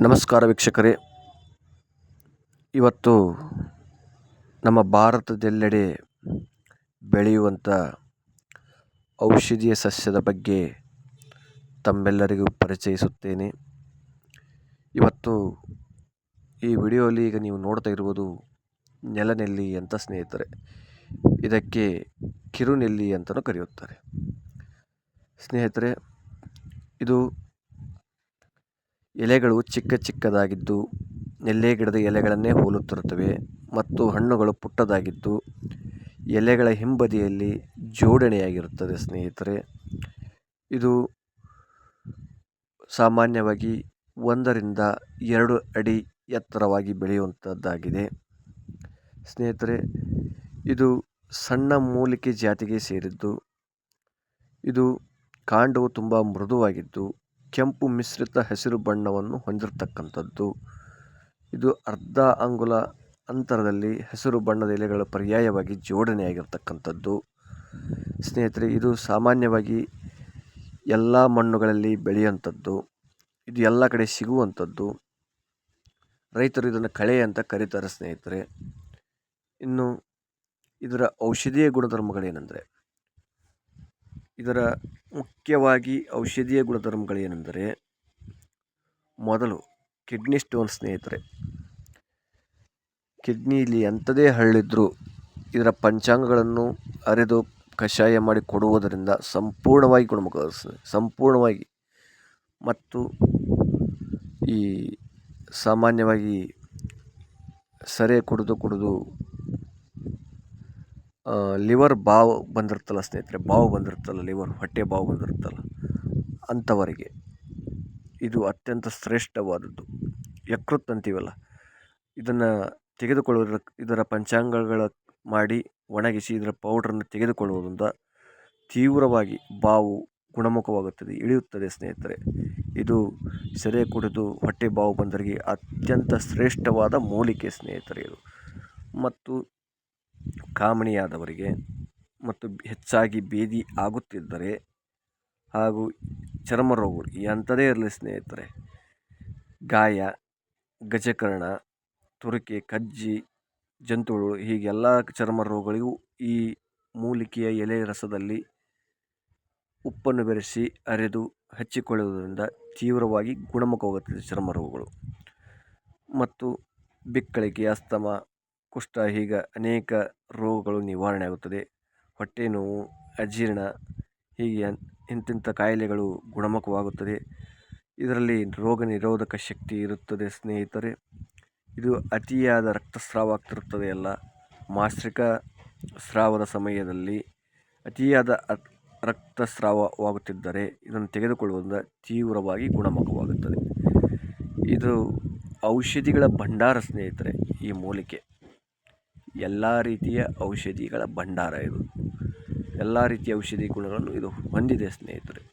ನಮಸ್ಕಾರ ವೀಕ್ಷಕರೇ. ಇವತ್ತು ನಮ್ಮ ಭಾರತದೆಲ್ಲೆಡೆ ಬೆಳೆಯುವಂಥ ಔಷಧೀಯ ಸಸ್ಯದ ಬಗ್ಗೆ ತಮ್ಮೆಲ್ಲರಿಗೂ ಪರಿಚಯಿಸುತ್ತೇನೆ. ಇವತ್ತು ಈ ವಿಡಿಯೋಲಿ ಈಗ ನೀವು ನೋಡ್ತಾ ಇರುವುದು ನೆಲನೆಲ್ಲಿ ಅಂತ ಸ್ನೇಹಿತರೆ. ಇದಕ್ಕೆ ಕಿರುನೆಲ್ಲಿ ಅಂತಲೂ ಕರೆಯುತ್ತಾರೆ. ಸ್ನೇಹಿತರೆ, ಇದು ಎಲೆಗಳು ಚಿಕ್ಕ ಚಿಕ್ಕದಾಗಿದ್ದು ನೆಲ್ಲೆ ಗಿಡದ ಎಲೆಗಳನ್ನೇ ಹೋಲುತ್ತಿರುತ್ತವೆ ಮತ್ತು ಹಣ್ಣುಗಳು ಪುಟ್ಟದಾಗಿದ್ದು, ಎಲೆಗಳ ಹಿಂಬದಿಯಲ್ಲಿ ಜೋಡಣೆಯಾಗಿರುತ್ತದೆ ಸ್ನೇಹಿತರೆ. ಇದು ಸಾಮಾನ್ಯವಾಗಿ ಒಂದರಿಂದ ಎರಡು ಅಡಿ ಎತ್ತರವಾಗಿ ಬೆಳೆಯುವಂಥದ್ದಾಗಿದೆ. ಸ್ನೇಹಿತರೆ, ಇದು ಸಣ್ಣ ಮೂಲಿಕೆ ಜಾತಿಗೆ ಸೇರಿದ್ದು, ಇದು ಕಾಂಡವು ತುಂಬ ಮೃದುವಾಗಿದ್ದು ಕೆಂಪು ಮಿಶ್ರಿತ ಹಸಿರು ಬಣ್ಣವನ್ನು ಹೊಂದಿರತಕ್ಕಂಥದ್ದು. ಇದು ಅರ್ಧ ಅಂಗುಲ ಅಂತರದಲ್ಲಿ ಹಸಿರು ಬಣ್ಣದ ಎಲೆಗಳು ಪರ್ಯಾಯವಾಗಿ ಜೋಡಣೆಯಾಗಿರ್ತಕ್ಕಂಥದ್ದು. ಸ್ನೇಹಿತರೆ, ಇದು ಸಾಮಾನ್ಯವಾಗಿ ಎಲ್ಲ ಮಣ್ಣುಗಳಲ್ಲಿ ಬೆಳೆಯುವಂಥದ್ದು. ಇದು ಎಲ್ಲ ಕಡೆ ಸಿಗುವಂಥದ್ದು. ರೈತರು ಇದನ್ನು ಕಳೆ ಅಂತ ಕರೀತಾರೆ ಸ್ನೇಹಿತರೆ. ಇನ್ನು ಇದರ ಔಷಧೀಯ ಗುಣಧರ್ಮಗಳೇನೆಂದರೆ ಇದರ ಮುಖ್ಯವಾಗಿ ಔಷಧೀಯ ಗುಣಧರ್ಮಗಳೇನೆಂದರೆ ಮೊದಲು ಕಿಡ್ನಿ ಸ್ಟೋನ್ ಸ್ನೇಹಿತರೆ. ಕಿಡ್ನಿಲಿ ಎಂಥದೇ ಹಳ್ಳಿದ್ರೂ ಇದರ ಪಂಚಾಂಗಗಳನ್ನು ಅರೆದು ಕಷಾಯ ಮಾಡಿ ಕೊಡುವುದರಿಂದ ಸಂಪೂರ್ಣವಾಗಿ ಗುಣಮುಖ ಸಂಪೂರ್ಣವಾಗಿ. ಮತ್ತು ಈ ಸಾಮಾನ್ಯವಾಗಿ ಸರೆ ಕುಡಿದು ಕುಡಿದು ಲಿವರ್ ಬಾವು ಬಂದಿರುತ್ತಲ್ಲ ಸ್ನೇಹಿತರೆ, ಬಾವು ಬಂದಿರುತ್ತಲ್ಲ ಲಿವರ್, ಹೊಟ್ಟೆ ಬಾವು ಬಂದಿರುತ್ತಲ್ಲ, ಅಂಥವರಿಗೆ ಇದು ಅತ್ಯಂತ ಶ್ರೇಷ್ಠವಾದದ್ದು. ಯಕೃತ್ ಅಂತೀವಲ್ಲ, ಇದನ್ನು ತೆಗೆದುಕೊಳ್ಳುವುದರ, ಇದರ ಪಂಚಾಂಗಗಳ ಮಾಡಿ ಒಣಗಿಸಿ ಇದರ ಪೌಡ್ರನ್ನು ತೆಗೆದುಕೊಳ್ಳುವುದರಿಂದ ತೀವ್ರವಾಗಿ ಬಾವು ಗುಣಮುಖವಾಗುತ್ತದೆ, ಇಳಿಯುತ್ತದೆ ಸ್ನೇಹಿತರೆ. ಇದು ಸೆರೆ ಕುಡಿದು ಹೊಟ್ಟೆ ಬಾವು ಬಂದರಿಗೆ ಅತ್ಯಂತ ಶ್ರೇಷ್ಠವಾದ ಮೂಲಿಕೆ ಸ್ನೇಹಿತರೆ ಇದು. ಮತ್ತು ಕಾಮಣಿಯಾದವರಿಗೆ ಮತ್ತು ಹೆಚ್ಚಾಗಿ ಬೇದಿ ಆಗುತ್ತಿದ್ದರೆ ಹಾಗೂ ಚರ್ಮ ರೋಗಗಳು ಎಂಥದೇ ಇರಲಿ ಸ್ನೇಹಿತರೆ, ಗಾಯ, ಗಜಕರ್ಣ, ತುರಿಕೆ, ಕಜ್ಜಿ ಜಂತುಹುಳು ಹೀಗೆಲ್ಲ ಚರ್ಮ ರೋಗಗಳಿಗೂ ಈ ಮೂಲಿಕೆಯ ಎಲೆ ರಸದಲ್ಲಿ ಉಪ್ಪನ್ನು ಬೆರೆಸಿ ಅರೆದು ಹಚ್ಚಿಕೊಳ್ಳುವುದರಿಂದ ತೀವ್ರವಾಗಿ ಗುಣಮುಖವಾಗುತ್ತದೆ ಚರ್ಮ ರೋಗಗಳು ಮತ್ತು ಬಿಕ್ಕಳಿಕೆ, ಅಸ್ತಮ ಕುಷ್ಠ, ಹೀಗೆ ಅನೇಕ ರೋಗಗಳು ನಿವಾರಣೆ ಆಗುತ್ತದೆ. ಹೊಟ್ಟೆ ನೋವು, ಅಜೀರ್ಣ, ಹೀಗೆ ಇಂತಿಂಥ ಕಾಯಿಲೆಗಳು ಗುಣಮುಖವಾಗುತ್ತದೆ. ಇದರಲ್ಲಿ ರೋಗ ನಿರೋಧಕ ಶಕ್ತಿ ಇರುತ್ತದೆ ಸ್ನೇಹಿತರೆ. ಇದು ಅತಿಯಾದ ರಕ್ತಸ್ರಾವ ಆಗ್ತಿರುತ್ತದೆ ಎಲ್ಲ ಮಾಸಿಕ ಸ್ರಾವದ ಸಮಯದಲ್ಲಿ ಅತಿಯಾದ ರಕ್ತಸ್ರಾವವಾಗುತ್ತಿದ್ದರೆ ಇದನ್ನು ತೆಗೆದುಕೊಳ್ಳುವುದರಿಂದ ತೀವ್ರವಾಗಿ ಗುಣಮುಖವಾಗುತ್ತದೆ. ಇದು ಔಷಧಿಗಳ ಭಂಡಾರ ಸ್ನೇಹಿತರೆ, ಈ ಮೂಲಿಕೆ. ಎಲ್ಲ ರೀತಿಯ ಔಷಧಿಗಳ ಭಂಡಾರ ಇದು. ಎಲ್ಲ ರೀತಿಯ ಔಷಧಿ ಗುಣಗಳನ್ನು ಇದು ಹೊಂದಿದೆ ಸ್ನೇಹಿತರೆ.